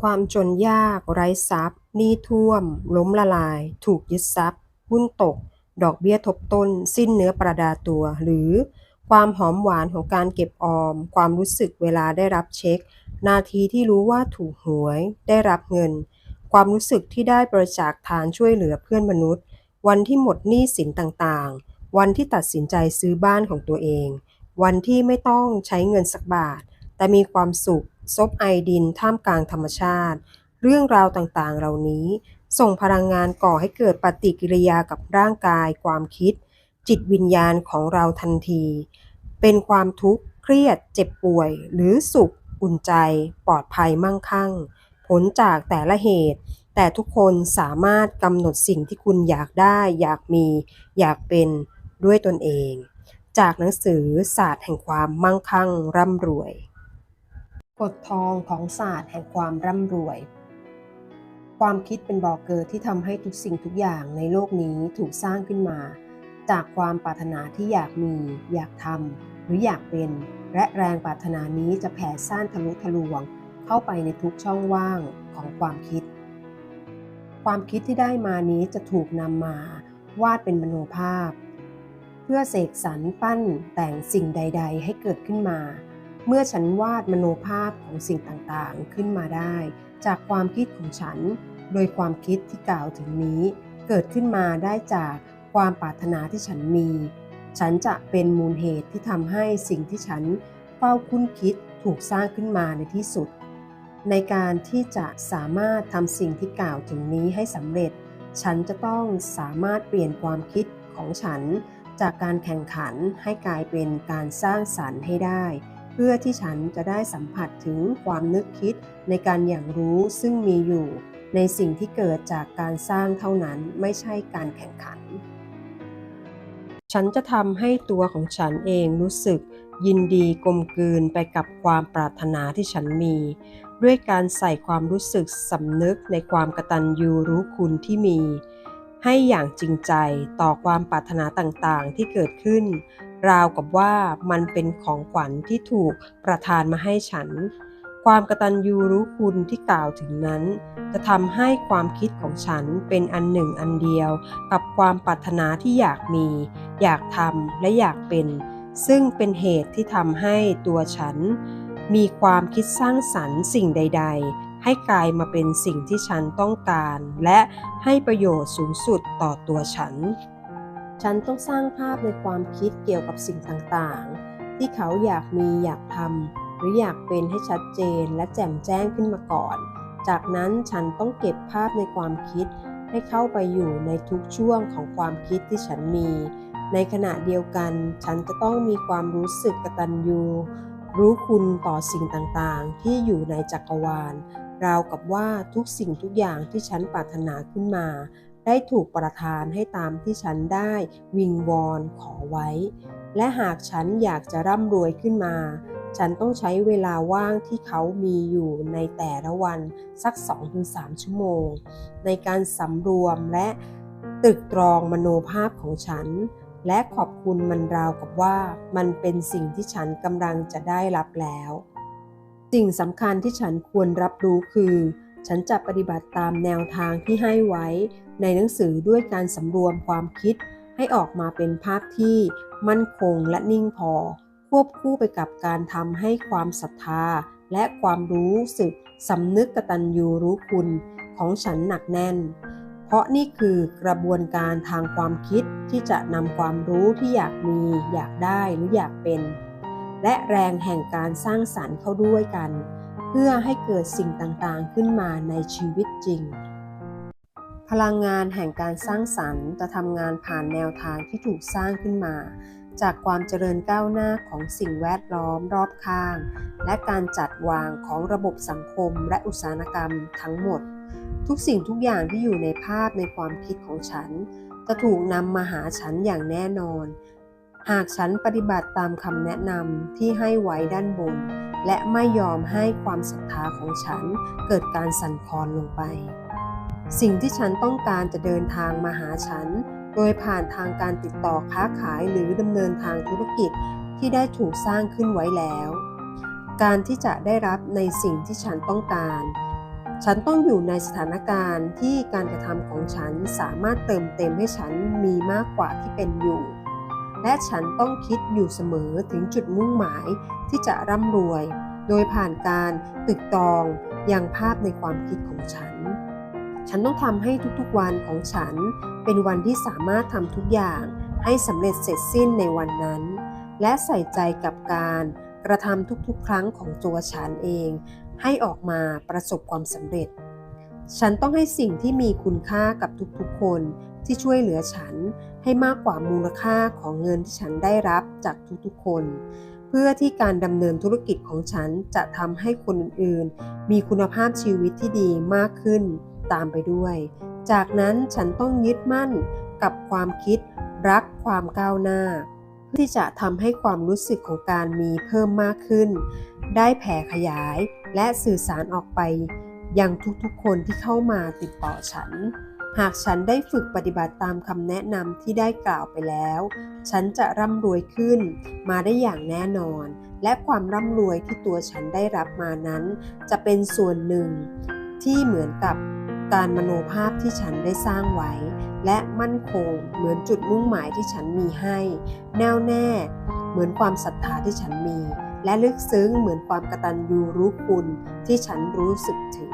ความจนยาก ไร้ทรัพย์ หนี้ท่วม ล้มละลาย ถูกยึดทรัพย์ หุ้นตก ดอกเบี้ยทบต้น สิ้นเนื้อประดาตัว หรือ ความหอมหวานของการเก็บออม ความรู้สึกเวลาได้รับเช็ค นาทีที่รู้ว่าถูกหวย ได้รับเงิน ความรู้สึกที่ได้บริจาคทานช่วยเหลือเพื่อนมนุษย์ วันที่หมดหนี้สินต่างๆ วันที่ตัดสินใจซื้อบ้านของตัวเอง วันที่ไม่ต้องใช้เงินสักบาท แต่มีความสุข ซบไอดินท่ามกลางธรรมชาติ เรื่องราวต่างๆ เหล่านี้ ส่งพลังงานก่อให้เกิดปฏิกิริยากับร่างกาย ความคิด จิตวิญญาณของเราทันที เป็นความทุกข์ เครียด เจ็บป่วย หรือสุข อุ่นใจ ปลอดภัยมั่งคั่ง ผลจากแต่ละเหตุ แต่ทุกคนสามารถกำหนดสิ่งที่คุณอยากได้ อยากมี อยากเป็นด้วยตนเอง จากหนังสือศาสตร์แห่งความมั่งคั่งร่ำรวย กฎทองของศาสตร์แห่งความร่ำรวย ความคิดเป็นบ่อเกิดที่ทำให้ทุกสิ่งทุกอย่างในโลกนี้ถูกสร้างขึ้นมา จากความปรารถนาที่อยากมี อยากทำหรืออยากเป็น และแรงปรารถนานี้จะแผ่ซ่านทะลุทะลวง เข้าไปในทุกช่องว่างของความคิด ความคิดที่ได้มานี้จะถูกนำมาวาดเป็นมโนภาพ เพื่อเสกสรรปั้นแต่งสิ่งใด ๆ ให้เกิดขึ้นมา เมื่อฉันวาดมโนภาพของสิ่งต่างๆขึ้นมาได้ จากความคิดของฉัน โดยความคิดที่กล่าวถึงนี้ เกิดขึ้นมาได้จากความปรารถนาที่ฉันมี ฉันจะเป็นมูลเหตุที่ทำให้สิ่งที่ฉันเฝ้าคุ้นคิดถูกสร้างขึ้นมาในที่สุด ในการที่จะสามารถทำสิ่งที่กล่าวถึงนี้ให้สำเร็จ ฉันจะต้องสามารถเปลี่ยนความคิดของฉัน จากการแข่งขันให้กลายเป็นการสร้างสรรค์ให้ได้ เพื่อที่ฉันจะได้สัมผัสถึงความนึกคิดในการอย่างรู้ซึ่งมีอยู่ ในสิ่งที่เกิดจากการสร้างเท่านั้นไม่ใช่การแข่งขัน ฉันจะทำให้ตัวของฉันเองรู้สึก ยินดีกลมกลืนไปกับความปรารถนาที่ฉันมี ด้วยการใส่ความรู้สึกสำนึกในความกตัญญูรู้คุณที่มี ให้อย่างจริงใจต่อความปรารถนาต่างๆที่เกิดขึ้น ราวกับว่ามันเป็นของขวัญที่ถูกประทานมาให้ฉัน ความกตัญญูรู้คุณที่กล่าวถึงนั้น จะทำให้ความคิดของฉันเป็นอันหนึ่งอันเดียวกับความปรารถนาที่อยากมี อยากทำและอยากเป็น ซึ่งเป็นเหตุที่ทำให้ตัวฉันมีความคิดสร้างสรรค์สิ่งใดๆ ให้กลายมาเป็นสิ่งที่ฉันต้องการ และให้ประโยชน์สูงสุดต่อตัวฉัน ฉันต้องสร้างภาพในความคิดเกี่ยวกับสิ่งต่างๆ ที่เขาอยากมีอยากทำหรืออยากเป็นให้ชัดเจนและแจ่มแจ้งขึ้นมาก่อน จากนั้นฉันต้องเก็บภาพในความคิดให้เข้าไปอยู่ในทุกช่วงของความคิดที่ฉันมี ในขณะเดียวกัน ฉันจะต้องมีความรู้สึกกตัญญูรู้คุณต่อสิ่งต่างๆ ที่อยู่ในจักรวาล ราวกับว่าทุกสิ่งทุกอย่างที่ฉันปรารถนาขึ้นมา ได้ถูกประทานให้ตามที่ฉันได้วิงวอนขอไว้ และหากฉันอยากจะร่ำรวยขึ้นมา ฉันต้องใช้เวลาว่างที่เขามีอยู่ในแต่ละวันสัก 2-3 ชั่วโมง ในการสำรวมและตึกตรองมโนภาพของฉัน และขอบคุณมันราวกับว่ามันเป็นสิ่งที่ฉันกำลังจะได้รับแล้ว สิ่งสำคัญที่ฉันควรรับรู้คือ ฉันจะปฏิบัติตามแนวทางที่ให้ไว้ในหนังสือด้วยการสำรวมความคิดให้ออกมาเป็นภาพที่มั่นคงและนิ่งพอ ควบคู่ไปกับการทำให้ความศรัทธา และความรู้สึกสำนึกกตัญญูรู้คุณของฉันหนักแน่น เพราะนี่คือกระบวนการทางความคิดที่จะนำความรู้ที่อยากมี อยากได้หรืออยากเป็น และแรงแห่งการสร้างสรรค์เข้าด้วยกัน เพื่อให้เกิดสิ่งต่างๆขึ้นมาในชีวิตจริง พลังงานแห่งการสร้างสรรค์จะทำงานผ่านแนวทางที่ถูกสร้างขึ้นมา จากความเจริญก้าวหน้าของสิ่งแวดล้อมรอบข้าง และการจัดวางของระบบสังคมและอุตสาหกรรมทั้งหมด ทุกสิ่งทุกอย่างที่อยู่ในภาพในความคิดของฉัน จะถูกนำมาหาฉันอย่างแน่นอน หากฉันปฏิบัติตามคำแนะนำที่ให้ไว้ด้านบน และไม่ยอมให้ความศรัทธาของฉันเกิดการสั่นคลอนลงไป สิ่งที่ฉันต้องการจะเดินทางมาหาฉัน โดยผ่านทางการติดต่อค้าขายหรือดำเนินทางธุรกิจที่ได้ถูกสร้างขึ้นไว้แล้ว การที่จะได้รับในสิ่งที่ฉันต้องการ ฉันต้องอยู่ในสถานการณ์ที่การกระทำของฉันสามารถเติมเต็มให้ฉันมีมากกว่าที่เป็นอยู่ และฉันต้องคิดอยู่เสมอถึงจุดมุ่งหมายที่จะร่ำรวย โดยผ่านการตึกตองยังภาพในความคิดของฉัน ฉันต้องทำให้ทุกๆวันของฉัน เป็นวันที่สามารถทำทุกอย่างให้สำเร็จเสร็จสิ้นในวันนั้น และใส่ใจกับการกระทำทุกๆ ครั้งของตัวฉันเอง ให้ออกมาประสบความสำเร็จ ฉันต้องให้สิ่งที่มีคุณค่ากับทุกๆคน ที่ช่วยเหลือฉันให้มากกว่ามูลค่าของเงินที่ฉันได้รับจากทุกๆคน เพื่อที่การดำเนินธุรกิจของฉันจะทำให้คนอื่นๆ มีคุณภาพชีวิตที่ดีมากขึ้นตามไปด้วย จากนั้นฉันต้องยึดมั่นกับความคิดรักความก้าวหน้า เพื่อที่จะทำให้ความรู้สึกของการมีเพิ่มมากขึ้น ได้แผ่ขยายและสื่อสารออกไปยังทุกๆคนที่เข้ามาติดต่อฉัน หากฉันได้ฝึกปฏิบัติตามคำแนะนำที่ได้กล่าวไปแล้ว ฉันจะร่ำรวยขึ้นมาได้อย่างแน่นอน และความร่ำรวยที่ตัวฉันได้รับมานั้น จะเป็นส่วนหนึ่งที่เหมือนกับการมโนภาพที่ฉันได้สร้างไว้ และมั่นคงเหมือนจุดมุ่งหมายที่ฉันมีให้ แน่วแน่เหมือนความศรัทธาที่ฉันมี และลึกซึ้งเหมือนความกตัญญูรู้คุณที่ฉันรู้สึกถึง